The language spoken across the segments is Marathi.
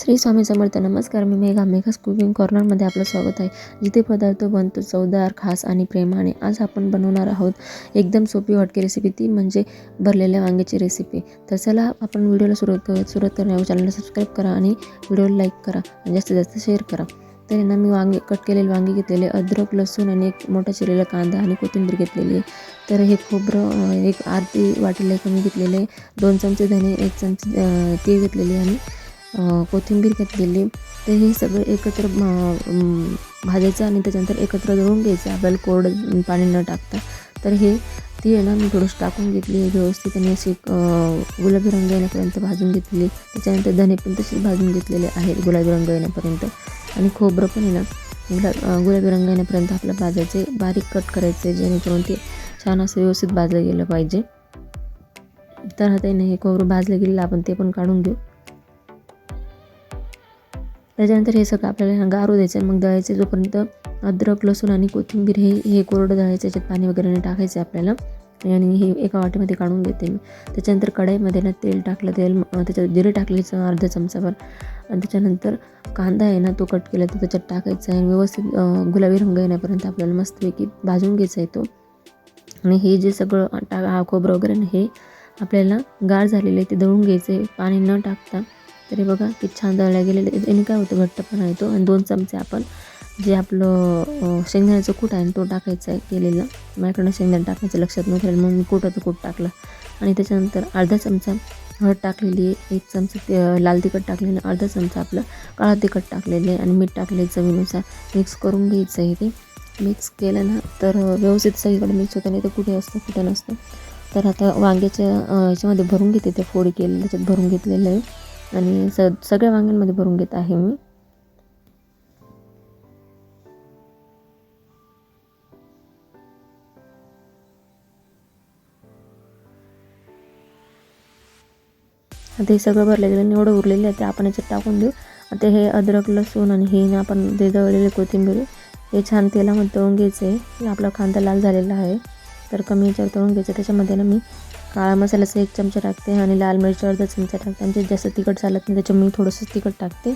श्री स्वामी समर्थ नमस्कार. मी मेघा मेघास कुकिंग कॉर्नरमध्ये आपलं स्वागत आहे. जिथे पदार्थ बनतो चवदार खास आणि प्रेमाने. आज आपण बनवणार आहोत एकदम सोपी वाटकी रेसिपी ती म्हणजे भरलेल्या वांग्याची रेसिपी तर चला आपण व्हिडिओला सुरुवात सुरुवात करण्यावर चॅनलला सबस्क्राईब करा आणि व्हिडिओला लाईक करा आणि जास्तीत जास्त शेअर करा. तर यांना मी वांगे कट केलेले वांगे घेतलेले अद्रक लसूण आणि एक मोठा चिरलेला कांदा आणि कोथिंबीर घेतलेली आहे. तर हे खोबरं एक एक अर्धी वाटीला कमी घेतलेले दोन चमचे धने एक चमचे ते तीळ घेतलेले आणि कोथिंबीर घेतलेली. तर हे सगळं एकत्र भाजायचं आणि त्याच्यानंतर एकत्र दळून घ्यायचं. आपल्याला कोरडं पाणी न टाकता. तर हे ती आहे ना मी थोडंसं टाकून घेतली व्यवस्थित आणि अशी गुलाबी रंग येण्यापर्यंत भाजून घेतली. त्याच्यानंतर धने पण तसेच भाजून घेतलेले आहेत गुलाबी रंग येण्यापर्यंत. आणि खोबरं पण आहे ना गुला गुलाबी रंग येण्यापर्यंत आपलं भाजायचे बारीक कट करायचे जेणेकरून ते छान असं व्यवस्थित भाजलं गेलं पाहिजे. तर आता हे खोबरं भाजलं गेलेलं आपण ते पण काढून घेऊ. त्याच्यानंतर हे सगळं आपल्याला गारू द्यायचं आहे. मग दळायचे जोपर्यंत अद्रक लसूण आणि कोथिंबीर हे हे कोरडं दळायचं याच्यात पाणी वगैरे नाही टाकायचं आहे आपल्याला. आणि हे एका वाटीमध्ये काढून घेते मी. त्याच्यानंतर कढईमध्ये ना तेल टाकलं तेल त्याच्यात जिरे टाकले अर्धा चमचाभर. आणि त्याच्यानंतर कांदा आहे ना तो कट केला तो त्याच्यात टाकायचा आहे. आणि व्यवस्थित गुलाबी रंग येण्यापर्यंत आपल्याला मस्तपैकी भाजून घ्यायचा आहे तो. आणि हे जे सगळं टा हा खोबरं वगैरे हे आपल्याला गार झालेलं आहे ते दळून घ्यायचं आहे. पाणी न टाकता तरी बघा की छान दळल्या गेलेले याने काय होतं घट्टपणा येतो आणि दोन चमचे आपण जे आपलं शेंगदाण्याचं कूट आहे तो टाकायचा आहे केलेला. माझ्याकडनं शेंगदाणा टाकायचं लक्षात नव्हतं मग मी कुटाचं कूट टाकलं. आणि त्याच्यानंतर अर्धा चमचा हळद टाकलेली आहे. एक चमचा ते लाल तिखट टाकलेलं अर्धा चमचा आपलं काळा तिखट टाकलेलं आहे. आणि मीठ टाकले चवीनुसार. मिक्स करून घ्यायचं आहे ते. मिक्स केलं ना तर व्यवस्थित सगळीकडे मिक्स होतं. नाही तर कुठे असतं कुठं नसतं. तर आता वांग्याच्या याच्यामध्ये भरून घेते ते फोडी केलेलं त्याच्यात भरून घेतलेलं आहे. आणि स सगळ्या वांग्यांमध्ये भरून घेत आहे मी. आता हे सगळं भरलं गेलं आणि एवढं उरलेलं आहे ते आपण याच्यात टाकून देऊ. आता हे अद्रक लसूण आणि हे आपण जे दळलेले कोथिंबीर हे छान तेलामध्ये तळून घ्यायचं आहे. आपला कांदा लाल झालेला आहे तर कमी याच्यावर तळून घ्यायचं त्याच्यामध्ये ना मी काळा मसाल्याचा एक चमचा टाकते आणि लाल मिरची अर्धा चमचा टाकते. आणि जास्त तिखट चालत नाही त्याच्यामुळे मी थोडंसं तिखट टाकते.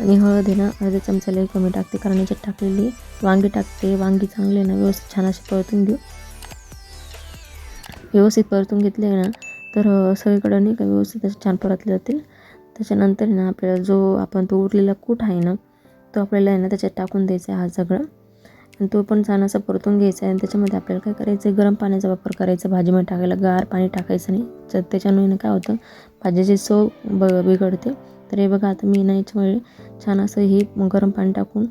आणि हळद आहे ना अर्ध्या चमचाला कमी टाकते कारण याच्यात टाकलेली वांगी टाकते. वांगी चांगले ना व्यवस्थित छान असे परतून घेऊ. व्यवस्थित परतून घेतले ना तर सगळीकडं नाही का व्यवस्थित असे छान परतले जातील. त्याच्यानंतर आहे ना आपल्याला जो आपण तो उरलेला कूट आहे ना तो आपल्याला आहे ना त्याच्यात टाकून द्यायचा आहे हा सगळं. आणि तो पण छान असा परतून घ्यायचा आहे आणि त्याच्यामध्ये आपल्याला काय करायचं आहे? गरम पाण्याचा वापर करायचा. भाजीमध्ये टाकायला गार पाणी टाकायचं नाही. तर त्याच्यामुळे काय होतं? भाजीची चव ब बिघडते. तर हे बघा आता मी ना याच्यामुळे छान असं हे गरम पाणी टाकून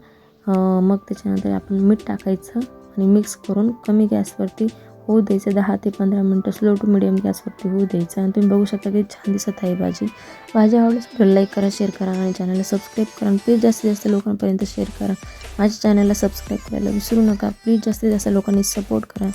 मग त्याच्यानंतर आपण मीठ टाकायचं आणि मिक्स करून कमी गॅसवरती होऊ द्यायचं. दहा ते पंधरा मिनटं स्लो टू मिडियम गॅसवरती होऊ द्यायचं. आणि तुम्ही बघू शकता की छान दिसत आहे भाजी. भाजी आवडल्यास तर लाईक करा शेअर करा आणि चॅनलला सबस्क्राईब करा. आणि प्लीज जास्तीत जास्त लोकांपर्यंत शेअर करा. माझ्या चॅनलला सबस्क्राईब करायला विसरू नका. प्लीज जास्तीत जास्त लोकांनी सपोर्ट करा.